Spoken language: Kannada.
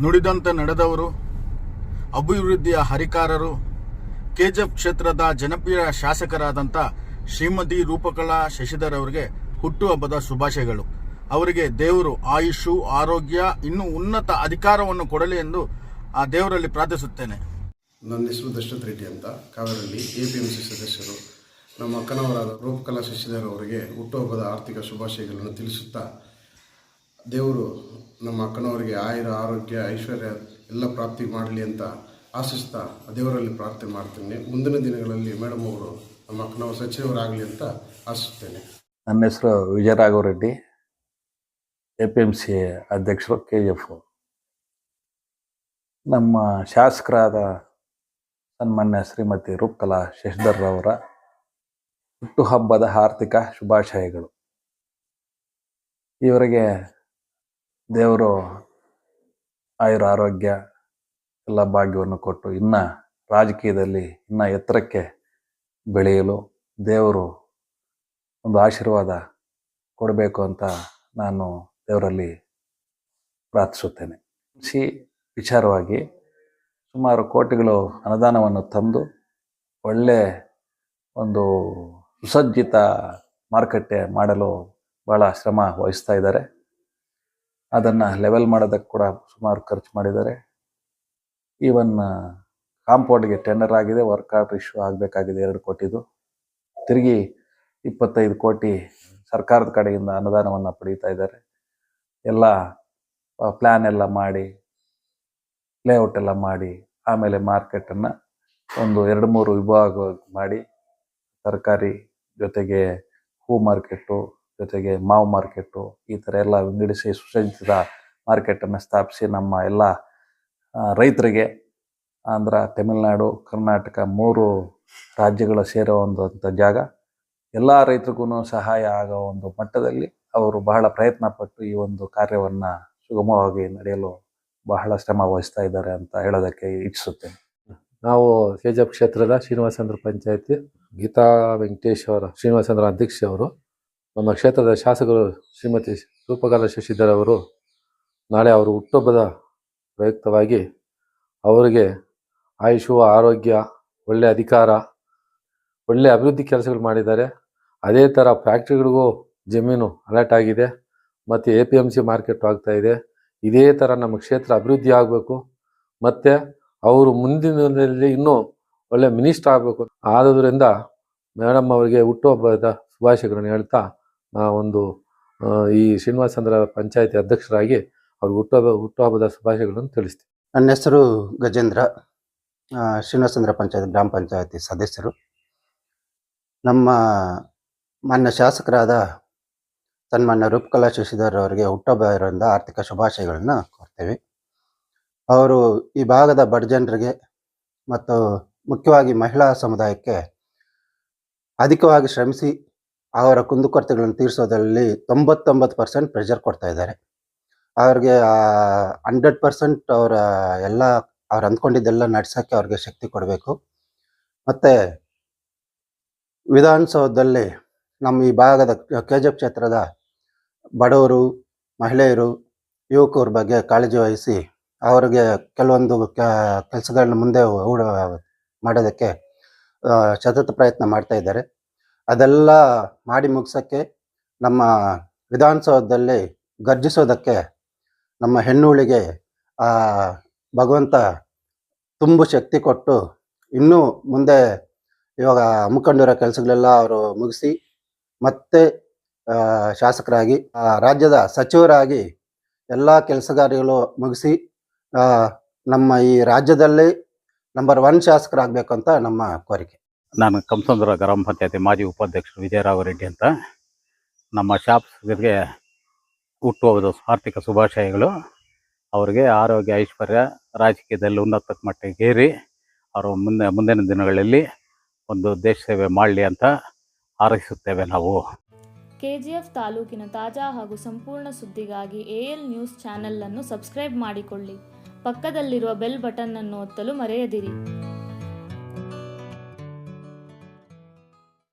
ನುಡಿದಂತೆ ನಡೆದವರು, ಅಭಿವೃದ್ಧಿಯ ಹರಿಕಾರರು, ಕೆಜಿಎಫ್ ಕ್ಷೇತ್ರದ ಜನಪ್ರಿಯ ಶಾಸಕರಾದಂಥ ಶ್ರೀಮತಿ ರೂಪಕಲಾ ಶಶಿಧರ್ ಅವರಿಗೆ ಹುಟ್ಟುಹಬ್ಬದ ಶುಭಾಶಯಗಳು. ಅವರಿಗೆ ದೇವರು ಆಯುಷು, ಆರೋಗ್ಯ, ಇನ್ನೂ ಉನ್ನತ ಅಧಿಕಾರವನ್ನು ಕೊಡಲಿ ಎಂದು ಆ ದೇವರಲ್ಲಿ ಪ್ರಾರ್ಥಿಸುತ್ತೇನೆ. ನನ್ನ ಹೆಸರು ದಶರಥ್ ರೆಡ್ಡಿ ಅಂತ. ಕಾವೇರಲ್ಲಿ ಎ ಪಿ ಎಂ ಸಿ ಸದಸ್ಯರು. ನಮ್ಮ ಅಕ್ಕನವರಾದ ರೂಪಕಲಾ ಶಶಿಧರ್ ಅವರಿಗೆ ಹುಟ್ಟುಹಬ್ಬದ ಆರ್ಥಿಕ ಶುಭಾಶಯಗಳನ್ನು ತಿಳಿಸುತ್ತಾ ದೇವರು ನಮ್ಮ ಅಕ್ಕನವರಿಗೆ ಆಯುರ, ಆರೋಗ್ಯ, ಐಶ್ವರ್ಯ ಎಲ್ಲ ಪ್ರಾಪ್ತಿ ಮಾಡಲಿ ಅಂತ ಆಶಿಸ್ತಾ ದೇವರಲ್ಲಿ ಪ್ರಾರ್ಥನೆ ಮಾಡ್ತೇನೆ. ಮುಂದಿನ ದಿನಗಳಲ್ಲಿ ಮೇಡಮ್ ಅವರು ನಮ್ಮ ಅಕ್ಕನವರು ಸಚಿವರಾಗಲಿ ಅಂತ ಆಶಿಸ್ತೇನೆ. ನನ್ನ ಹೆಸರು Vijayaraghava Reddy A P M C ಅಧ್ಯಕ್ಷರು ಕೆ ಎಫ್ ನಮ್ಮ ಶಾಸಕರಾದ ಸನ್ಮಾನ್ಯ ಶ್ರೀಮತಿ ರೂಪಕಲಾ ಶಶಿಧರ್ ಅವರ ಹುಟ್ಟುಹಬ್ಬದ ಆರ್ಥಿಕ ಶುಭಾಶಯಗಳು. ಇವರಿಗೆ ದೇವರು ಆಯುರ ಆರೋಗ್ಯ ಎಲ್ಲ ಭಾಗ್ಯವನ್ನು ಕೊಟ್ಟು ಇನ್ನ ರಾಜಕೀಯದಲ್ಲಿ ಇನ್ನ ಎತ್ತರಕ್ಕೆ ಬೆಳೆಯಲು ದೇವರು ಒಂದು ಆಶೀರ್ವಾದ ಕೊಡಬೇಕು ಅಂತ ನಾನು ದೇವರಲ್ಲಿ ಪ್ರಾರ್ಥಿಸುತ್ತೇನೆ. ಸಿ ವಿಚಾರವಾಗಿ ಸುಮಾರು ಕೋಟಿಗಳು ಅನುದಾನವನ್ನು ತಂದು ಒಳ್ಳೆ ಒಂದು ಸುಸಜ್ಜಿತ ಮಾರುಕಟ್ಟೆ ಮಾಡಲು ಭಾಳ ಶ್ರಮ ವಹಿಸ್ತಾ ಇದ್ದಾರೆ. ಅದನ್ನು ಲೆವೆಲ್ ಮಾಡೋದಕ್ಕೆ ಕೂಡ ಸುಮಾರು ಖರ್ಚು ಮಾಡಿದ್ದಾರೆ. ಈವನ್ ಕಾಂಪೌಂಡ್ಗೆ ಟೆಂಡರ್ ಆಗಿದೆ ವರ್ಕ್ ಆರ್ಡರ್ ಇಶ್ಯೂ ಆಗಬೇಕಾಗಿದೆ ಎರಡು ಕೋಟಿದು. ತಿರುಗಿ ಇಪ್ಪತ್ತೈದು ಕೋಟಿ ಸರ್ಕಾರದ ಕಡೆಯಿಂದ ಅನುದಾನವನ್ನು ಪಡೀತಾ ಇದ್ದಾರೆ. ಎಲ್ಲ ಪ್ಲ್ಯಾನ್ ಎಲ್ಲ ಮಾಡಿ ಲೇಔಟ್ ಎಲ್ಲ ಮಾಡಿ, ಆಮೇಲೆ ಮಾರ್ಕೆಟನ್ನು ಒಂದು ಎರಡು ಮೂರು ವಿಭಾಗ ಮಾಡಿ, ತರಕಾರಿ ಜೊತೆಗೆ ಹೂ ಮಾರ್ಕೆಟು ಜೊತೆಗೆ ಮಾವು ಮಾರ್ಕೆಟು, ಈ ಥರ ಎಲ್ಲ ವಿಂಗಡಿಸಿ ಸುಸಜ್ಜಿತ ಮಾರ್ಕೆಟನ್ನು ಸ್ಥಾಪಿಸಿ ನಮ್ಮ ಎಲ್ಲ ರೈತರಿಗೆ ಆಂಧ್ರ, ತಮಿಳುನಾಡು, ಕರ್ನಾಟಕ ಮೂರು ರಾಜ್ಯಗಳ ಸೇರೋ ಒಂದು ಜಾಗ. ಎಲ್ಲ ರೈತರಿಗೂ ಸಹಾಯ ಆಗೋ ಒಂದು ಮಟ್ಟದಲ್ಲಿ ಅವರು ಬಹಳ ಪ್ರಯತ್ನ ಪಟ್ಟು ಈ ಒಂದು ಕಾರ್ಯವನ್ನು ಸುಗಮವಾಗಿ ನಡೆಯಲು ಬಹಳ ಶ್ರಮ ವಹಿಸ್ತಾ ಇದ್ದಾರೆ ಅಂತ ಹೇಳೋದಕ್ಕೆ ಇಚ್ಛಿಸುತ್ತೇನೆ. ನಾವು ಕೆಜಪ್ ಕ್ಷೇತ್ರದ ಶ್ರೀನಿವಾಸಂದ್ರ ಪಂಚಾಯತಿ, ಗೀತಾ ವೆಂಕಟೇಶ್ ಅವರ ಶ್ರೀನಿವಾಸಂದ್ರ ಅಧ್ಯಕ್ಷ ಅವರು ನಮ್ಮ ಕ್ಷೇತ್ರದ ಶಾಸಕರು ಶ್ರೀಮತಿ ರೂಪಕಲಾ ಶಶಿಧರ್ ಅವರು ನಾಳೆ ಅವರು ಹುಟ್ಟುಹಬ್ಬದ ಪ್ರಯುಕ್ತವಾಗಿ ಅವರಿಗೆ ಆಯುಷು, ಆರೋಗ್ಯ, ಒಳ್ಳೆ ಅಧಿಕಾರ, ಒಳ್ಳೆ ಅಭಿವೃದ್ಧಿ ಕೆಲಸಗಳು ಮಾಡಿದ್ದಾರೆ. ಅದೇ ಥರ ಫ್ಯಾಕ್ಟ್ರಿಗಳಿಗೂ ಜಮೀನು ಅಲರ್ಟ್ ಆಗಿದೆ. ಮತ್ತು A P M C market ಆಗ್ತಾ ಇದೆ. ಇದೇ ಥರ ನಮ್ಮ ಕ್ಷೇತ್ರ ಅಭಿವೃದ್ಧಿ ಆಗಬೇಕು. ಮತ್ತು ಅವರು ಮುಂದಿನ ದಿನದಲ್ಲಿ ಇನ್ನೂ ಒಳ್ಳೆ ಮಿನಿಸ್ಟರ್ ಆಗಬೇಕು. ಆದ್ದರಿಂದ ಮೇಡಮ್ ಅವರಿಗೆ ಹುಟ್ಟುಹಬ್ಬದ ಶುಭಾಶಯಗಳನ್ನು ಹೇಳ್ತಾ ಒಂದು ಈ ಶ್ರೀನಿವಾಸಂದ್ರ ಪಂಚಾಯತಿ ಅಧ್ಯಕ್ಷರಾಗಿ ಅವ್ರಿಗೆ ಹುಟ್ಟುಹಬ್ಬ ಹುಟ್ಟುಹಬ್ಬದ ಶುಭಾಶಯಗಳನ್ನು ತಿಳಿಸ್ತೀವಿ ನನ್ನ ಹೆಸರು ಗಜೇಂದ್ರ. ಶ್ರೀನಿವಾಸ ಶ್ರೀನಿವಾಸಂದ್ರ ಪಂಚಾಯತ್, ಗ್ರಾಮ ಪಂಚಾಯತಿ ಸದಸ್ಯರು. ನಮ್ಮ ಮಾನ್ಯ ಶಾಸಕರಾದ ಸನ್ಮಾನ್ಯ ರೂಪಕಲಾ ಶಶಿಧರ್ ಅವರಿಗೆ ಹುಟ್ಟುಹಬ್ಬ ಇರೋದ್ರಿಂದ ಆರ್ಥಿಕ ಶುಭಾಶಯಗಳನ್ನು ಕೋರ್ತೇವೆ. ಅವರು ಈ ಭಾಗದ ಬಡ ಜನರಿಗೆ ಮತ್ತು ಮುಖ್ಯವಾಗಿ ಮಹಿಳಾ ಸಮುದಾಯಕ್ಕೆ ಅಧಿಕವಾಗಿ ಶ್ರಮಿಸಿ ಅವರ ಕುಂದುಕೊರತೆಗಳನ್ನು ತೀರಿಸೋದ್ರಲ್ಲಿ ತೊಂಬತ್ತೊಂಬತ್ತು ಪರ್ಸೆಂಟ್ ಪ್ರೆಷರ್ ಕೊಡ್ತಾ ಇದ್ದಾರೆ. ಅವ್ರಿಗೆ ಹಂಡ್ರೆಡ್ ಪರ್ಸೆಂಟ್ ಅವರ ಎಲ್ಲ, ಅವ್ರು ಅಂದ್ಕೊಂಡಿದ್ದೆಲ್ಲ ನಡೆಸೋಕ್ಕೆ ಅವ್ರಿಗೆ ಶಕ್ತಿ ಕೊಡಬೇಕು. ಮತ್ತು, ವಿಧಾನಸೌಧದಲ್ಲಿ ನಮ್ಮ ಈ ಭಾಗದ ಕೆ ಜಿ ಎಫ್ ಕ್ಷೇತ್ರದ ಬಡವರು, ಮಹಿಳೆಯರು, ಯುವಕರ ಬಗ್ಗೆ ಕಾಳಜಿ ವಹಿಸಿ ಅವರಿಗೆ ಕೆಲವೊಂದು ಕೆಲಸಗಳನ್ನ ಮುಂದೆ ಮಾಡೋದಕ್ಕೆ ಸತತ ಪ್ರಯತ್ನ ಮಾಡ್ತಾ ಇದ್ದಾರೆ. ಅದೆಲ್ಲ ಮಾಡಿ ಮುಗಿಸೋಕ್ಕೆ ನಮ್ಮ ವಿಧಾನಸೌಧದಲ್ಲಿ ಗರ್ಜಿಸೋದಕ್ಕೆ ನಮ್ಮ ಹೆಣ್ಣುಳಿಗೆ ಭಗವಂತ ತುಂಬು ಶಕ್ತಿ ಕೊಟ್ಟು ಇನ್ನೂ ಮುಂದೆ ಇವಾಗ ಹಮ್ಮಿಕೊಂಡಿರೋ ಕೆಲಸಗಳೆಲ್ಲ ಅವರು ಮುಗಿಸಿ ಮತ್ತೆ ಶಾಸಕರಾಗಿ ರಾಜ್ಯದ ಸಚಿವರಾಗಿ ಎಲ್ಲ ಕೆಲಸಗಾರಿಗಳು ಮುಗಿಸಿ ನಮ್ಮ ಈ ರಾಜ್ಯದಲ್ಲಿ ನಂಬರ್ ಒನ್ ಶಾಸಕರಾಗಬೇಕು ಅಂತ ನಮ್ಮ ಕೋರಿಕೆ. ನಾನು ಕಂಸಂದ್ರ ಗ್ರಾಮ ಪಂಚಾಯತಿ ಮಾಜಿ ಉಪಾಧ್ಯಕ್ಷರು ವಿಜಯರಾವ್ ರೆಡ್ಡಿ ಅಂತ. ನಮ್ಮ ಶಾಪ್ಸ್ಗೆ ಹುಟ್ಟುಹಬ್ಬದ ಆರ್ಥಿಕ ಶುಭಾಶಯಗಳು. ಅವರಿಗೆ ಆರೋಗ್ಯ, ಐಶ್ವರ್ಯ, ರಾಜಕೀಯದಲ್ಲಿ ಉನ್ನತ ಮಟ್ಟಕ್ಕೆ ಏರಿ, ಅವರು ಮುಂದೆ, ಮುಂದಿನ ದಿನಗಳಲ್ಲಿ ಒಂದು ದೇಶ ಸೇವೆ ಮಾಡಲಿ ಅಂತ ಹಾರೈಸುತ್ತೇವೆ ನಾವು. ಕೆಜಿಎಫ್ ತಾಲೂಕಿನ ತಾಜಾ ಹಾಗೂ ಸಂಪೂರ್ಣ ಸುದ್ದಿಗಾಗಿ ಎಎಲ್ ನ್ಯೂಸ್ ಚಾನೆಲ್ ಅನ್ನು ಸಬ್ಸ್ಕ್ರೈಬ್ ಮಾಡಿಕೊಳ್ಳಿ. ಪಕ್ಕದಲ್ಲಿರುವ ಬೆಲ್ ಬಟನ್ ಅನ್ನು ಒತ್ತಲು ಮರೆಯದಿರಿ.